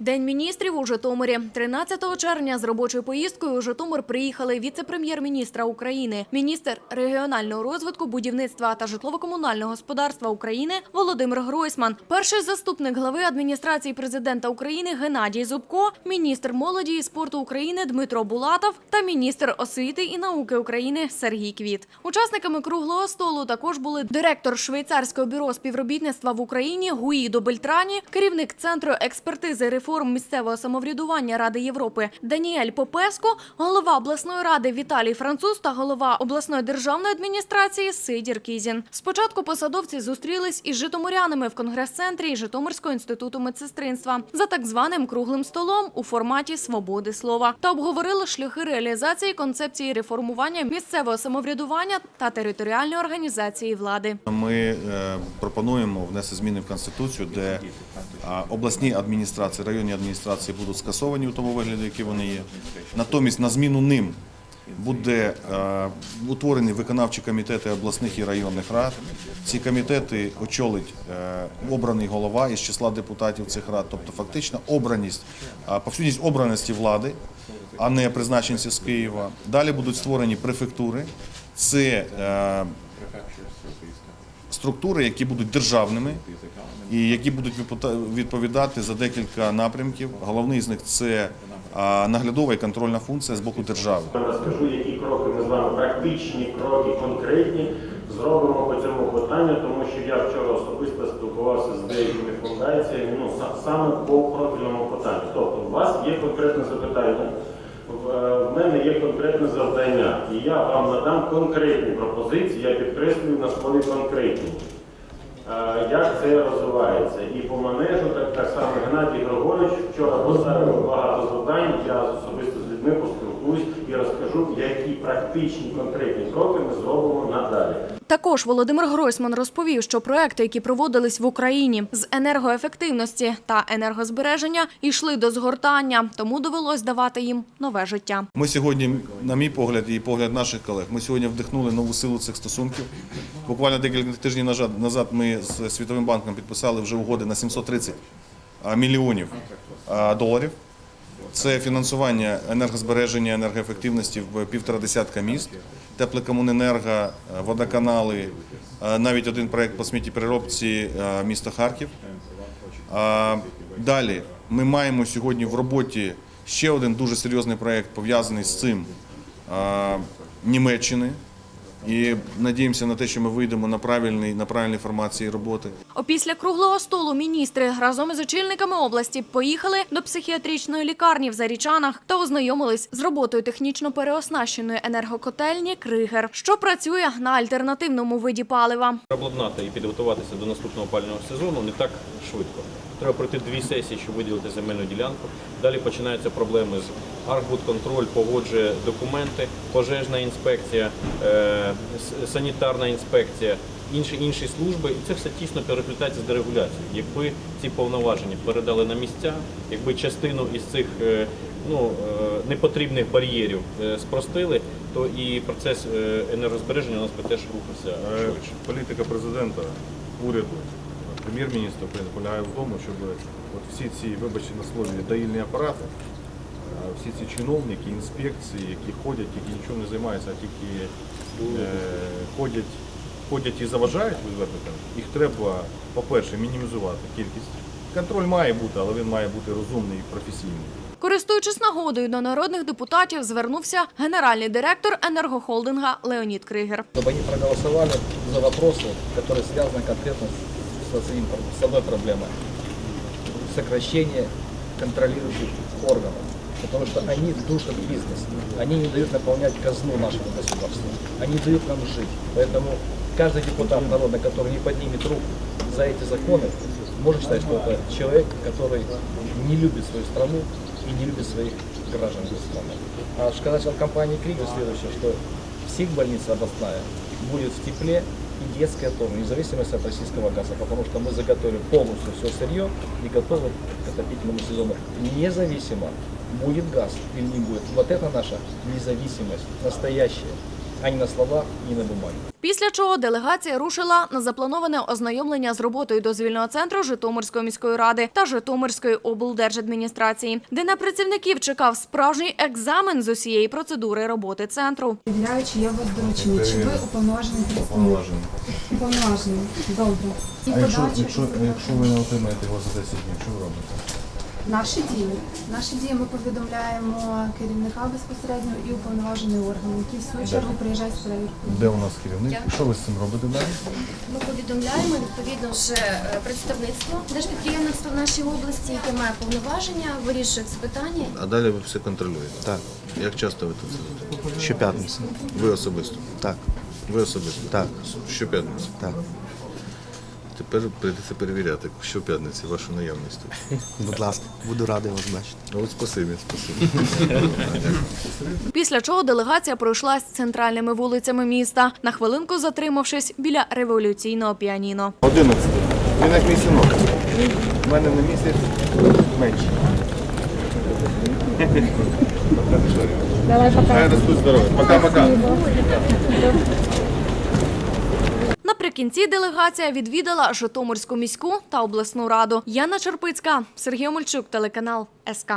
День міністрів у Житомирі. 13 червня з робочою поїздкою у Житомир приїхали віце-прем'єр-міністра України, міністр регіонального розвитку, будівництва та житлово-комунального господарства України Володимир Гройсман, перший заступник глави адміністрації президента України Геннадій Зубко, міністр молоді і спорту України Дмитро Булатов та міністр освіти і науки України Сергій Квіт. Учасниками круглого столу також були директор швейцарського бюро співробітництва в Україні Гуїдо Бельтрані, керівник центру експертизи реформ місцевого самоврядування Ради Європи Даніель Попеско, голова обласної ради Віталій Француз та голова обласної державної адміністрації Сидір Кізін. Спочатку посадовці зустрілись із житомирянами в конгрес-центрі Житомирського інституту медсестринства за так званим круглим столом у форматі свободи слова та обговорили шляхи реалізації концепції реформування місцевого самоврядування та територіальної організації влади. Ми е, пропонуємо внести зміни в конституцію, де обласні адміністрації, районні адміністрації будуть скасовані у тому вигляді, які вони є. Натомість на зміну ним буде е, утворені виконавчі комітети обласних і районних рад. Ці комітети очолить е, обраний голова із числа депутатів цих рад, тобто фактично обраність, а, повсюдність обраності влади, а не призначенці з Києва. Далі будуть створені префектури. Це е, структури, які будуть державними і які будуть відповідати за декілька напрямків. Головний з них це наглядова і контрольна функція з боку держави. Розкажу, які кроки ми з вами практичні кроки, конкретні зробимо по цьому питанню, тому що я вчора особисто спілкувався з деякими фундаціями, ну саме по профільному питанню. Тобто, у вас є конкретне запитання. В мене є конкретне завдання, і я вам надам конкретні пропозиції, я підкреслюю на слові конкретні. Е, Як це розвивається? І по манежу, так, так само Геннадій Григорович вчора поставив багато завдань, я особисто з людьми поспілкуюсь і розкажу, які практичні конкретні кроки ми зробимо надалі. Також Володимир Гройсман розповів, що проекти, які проводились в Україні з енергоефективності та енергозбереження, йшли до згортання, тому довелось давати їм нове життя. Ми сьогодні, на мій погляд, і погляд наших колег, ми сьогодні вдихнули нову силу цих стосунків. Буквально декілька тижнів назад- назад ми з Світовим банком підписали вже угоди на 730 мільйонів доларів. Це фінансування енергозбереження, енергоефективності в півтора десятка міст, теплокомуненерго, е, водоканали, е, навіть один проект по сміттєпереробці е, міста Харків. Далі ми маємо сьогодні в роботі ще один дуже серйозний проект пов'язаний з цим Німеччини. І надіємося на те, що ми вийдемо на правильний на правильній формації роботи. Опісля круглого столу міністри разом із очільниками області поїхали до психіатричної лікарні в Зарічанах та ознайомились з роботою технічно переоснащеної енергокотельні Кригер, що працює на альтернативному виді палива. Обладнати і підготуватися до наступного опалювального сезону не так швидко. Треба пройти дві сесії, щоб виділити земельну ділянку. Далі починаються проблеми з Архбудконтроль погоджує документи, пожежна інспекція, е, санітарна інспекція, інші інші служби. І це все тісно переплітається з дерегуляцією. Якби ці повноваження передали на місця, якби частину із цих е, ну, е, непотрібних бар'єрів спростили, то і процес енергозбереження у нас би теж рухався швидше. Політика президента, уряду, прем'єр-міністра України полягає в тому, щоб от всі ці, вибачте на слові, доїльні апарати, е, всі ці чиновники, інспекції, які ходять, які нічого не займаються, а тільки е, ходять, ходять і заважають відверто кажучи, їх треба, по-перше, мінімізувати кількість. Контроль має бути, але він має бути розумний і професійний. Користуючись нагодою до народних депутатів, звернувся генеральний директор енергохолдинга Леонід Кригер. чтобы они проголосовали за вопросы, которые связаны конкретно с, с одним- с одной проблемой. Сокращение контролирующих органов. Потому что они душат бизнес. Они не дают наполнять казну нашего государства. Они дают нам жить. Поэтому каждый депутат народа, который не поднимет руку за эти законы, может считать, что это человек, который не любит свою страну и не любит своих граждан этой страны. А сказать о компании Кригер следующее, что психбольница областная будет в тепле и детская тоже, вне зависимости от российского газа, потому что мы заготовили полностью все сырье и готовы к отопительному сезону. Независимо, будет газ или не будет. Вот это наша независимость, настоящая. а не на словах не на бумаге. Після чого делегація рушила на заплановане ознайомлення з роботою дозвільного центру Житомирської міської ради та Житомирської облдержадміністрації, де на працівників чекав справжній екзамен з усієї процедури роботи центру. Перевіряючи, я вас доручила. Чи ви уповноважений представник? Повноважений. Уповноважений. Добре. І А якщо, якщо, якщо ви не отримаєте його за 10 днів, що ви робите? Наші дії. Наші дії ми повідомляємо керівника безпосередньо і уповноважений орган, який в свою чергу приїжджає з перевіркою. Де у нас керівник? Що ви з цим робите далі? Ми повідомляємо відповідно вже е, представництво держпідприємництва в нашій області, яке має повноваження, вирішує це питання. А далі ви все контролюєте? Так, Як часто ви тут сидите? щоп'ятниці. Ви особисто? Так, Ви особисто? Так. Щоп'ятниці? так. Тепер прийдеться перевіряти щоп'ятниці вашу наявність тут. Будь ласка, буду радий вас бачити. А От спасибі, спасибі. Після чого делегація пройшлась центральними вулицями міста, на хвилинку затримавшись біля революційного піаніно. 11. Він як мій синок. У мене на місяць менше. Давай, пока. Хай ростуть здорові. Пока-пока. Наприкінці делегація відвідала Житомирську міську та обласну раду. Яна Черпицька, Сергій Омельчук, телеканал СК.